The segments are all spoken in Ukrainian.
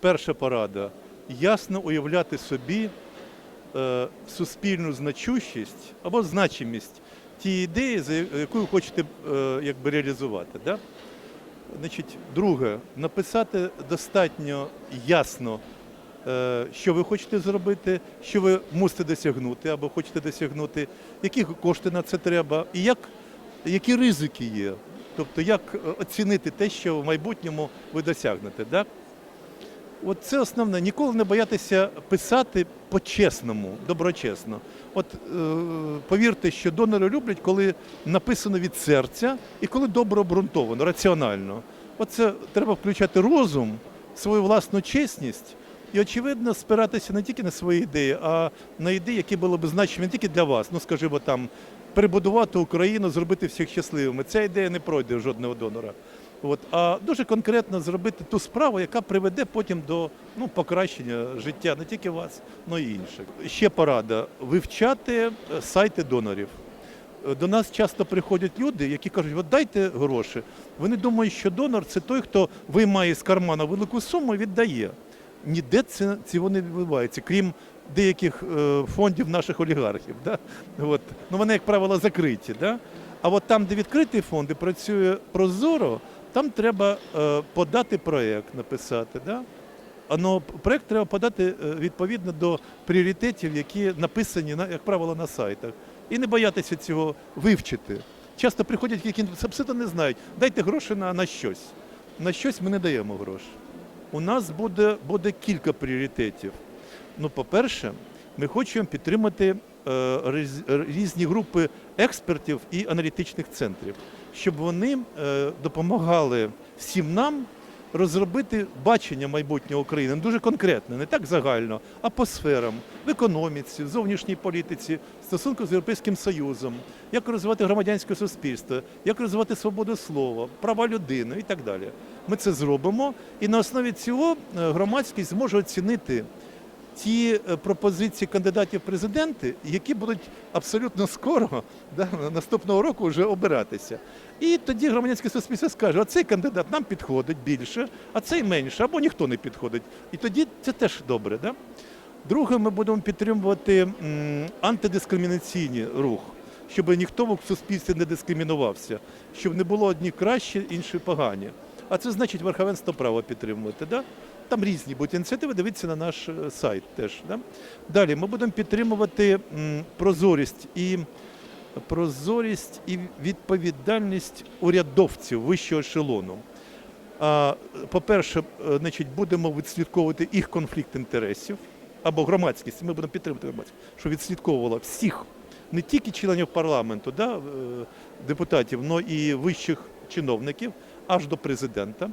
Перша порада ясно уявляти собі е, суспільну значущість або значимість тієї ідеї, за яку ви хочете е, якби, реалізувати. Да? Значить, друге, написати достатньо ясно, е, що ви хочете зробити, що ви мусите досягнути або хочете досягнути, які кошти на це треба, і як, які ризики є. Тобто, як оцінити те, що в майбутньому ви досягнете. Да? От це основне. Ніколи не боятися писати по-чесному, доброчесно. От е, повірте, що донори люблять, коли написано від серця і коли добре обґрунтовано, раціонально. Оце треба включати розум, свою власну чесність і, очевидно, спиратися не тільки на свої ідеї, а на ідеї, які були б значені не тільки для вас. Ну, скажімо, там перебудувати Україну, зробити всіх щасливими. Ця ідея не пройде жодного донора. От, а дуже конкретно зробити ту справу, яка приведе потім до ну, покращення життя не тільки вас, але й інших. Ще порада вивчати е, сайти донорів. Е, До нас часто приходять люди, які кажуть, от дайте гроші. Вони думають, що донор це той, хто виймає з кармана велику суму і віддає. Ніде це цього не відбувається, крім деяких е, фондів наших олігархів. Да? От. Ну, вони, як правило, закриті. Да? А от там, де відкриті фонди, працює прозоро, там треба е, подати проєкт, написати. Да? А ну, проєкт треба подати е, відповідно до пріоритетів, які написані, на, як правило, на сайтах. І не боятися цього вивчити. Часто приходять, які абсолютно не знають, дайте гроші на, на щось. На щось ми не даємо гроші. У нас буде, буде кілька пріоритетів. Ну, по-перше, ми хочемо підтримати е, різ- різні групи експертів і аналітичних центрів, щоб вони е, допомагали всім нам розробити бачення майбутнього України ну, дуже конкретно, не так загально, а по сферам в економіці, в зовнішній політиці, в стосунку з Європейським Союзом, як розвивати громадянське суспільство, як розвивати свободу слова, права людини і так далі. Ми це зробимо, і на основі цього е, громадськість зможе оцінити ті е, пропозиції кандидатів президенти, які будуть абсолютно скоро, да, наступного року вже обиратися. І тоді громадянське суспільство скаже, оцей кандидат нам підходить більше, а цей менше, або ніхто не підходить. І тоді це теж добре. Да? Друге, ми будемо підтримувати антидискримінаційний рух, щоб ніхто в суспільстві не дискримінувався, щоб не було одні кращі, інші погані. А це значить верховенство права підтримувати. Да? Там різні будуть ініціативи, дивіться на наш е, сайт теж. Да? Далі ми будемо підтримувати прозорість і прозорість і відповідальність урядовців вищого ешелону. По-перше, е, значить, будемо відслідковувати їх конфлікт інтересів або громадськість. Ми будемо підтримувати громадськість, що відслідковувала всіх, не тільки членів парламенту, да, е, депутатів, але і вищих чиновників, аж до президента.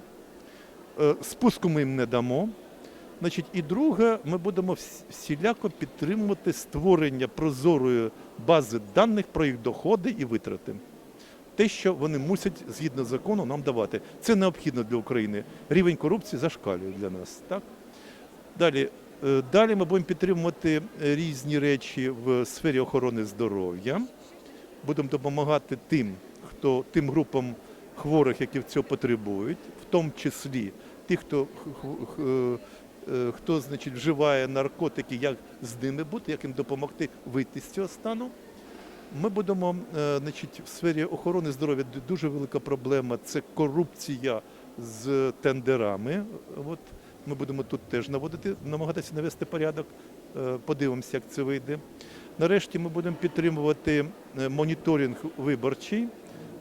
Е, Спуску ми їм не дамо. Значить, і друге, ми будемо всіляко підтримувати створення прозорої бази даних про їх доходи і витрати. Те, що вони мусять згідно закону нам давати. Це необхідно для України. Рівень корупції зашкалює для нас. Так? Далі, е, далі ми будемо підтримувати е, різні речі в сфері охорони здоров'я. Будемо допомагати тим, хто тим групам хворих, які цього потребують, в тому числі тих, хто, е, е, хто значить, вживає наркотики, як з ними бути, як їм допомогти вийти з цього стану. Ми будемо е, значить, в сфері охорони здоров'я дуже велика проблема це корупція з тендерами. От ми будемо тут теж наводити, намагатися навести порядок. Подивимося, як це вийде. Нарешті ми будемо підтримувати моніторинг виборчий,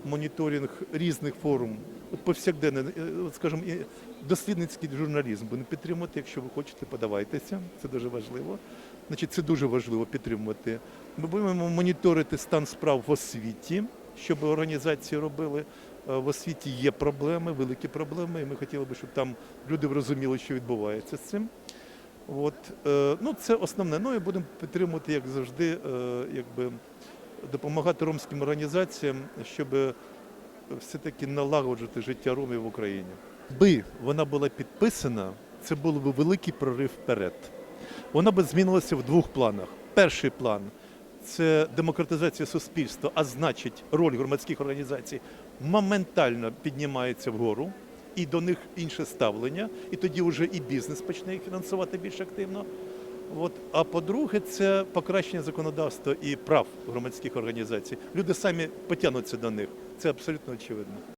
моніторинг різних форм, от повсякденний, е, от, скажімо, дослідницький журналізм будемо підтримувати. Якщо ви хочете, подавайтеся. Це дуже важливо. Значить, це дуже важливо підтримувати. Ми будемо моніторити стан справ в освіті, щоб організації робили. Е, В освіті є проблеми, великі проблеми, і ми хотіли би, щоб там люди розуміли, що відбувається з цим. От, е, ну, це основне. Ну і будемо підтримувати, як завжди, якби, допомагати ромським організаціям, щоб все-таки налагоджувати життя ромів в Україні. Би вона була підписана, це був би великий прорив вперед. Вона би змінилася в двох планах. Перший план це демократизація суспільства, а значить, роль громадських організацій моментально піднімається вгору. і до них інше ставлення, і тоді вже і бізнес почне їх фінансувати більш активно. От. А по-друге, це покращення законодавства і прав громадських організацій. Люди самі потягнуться до них. Це абсолютно очевидно.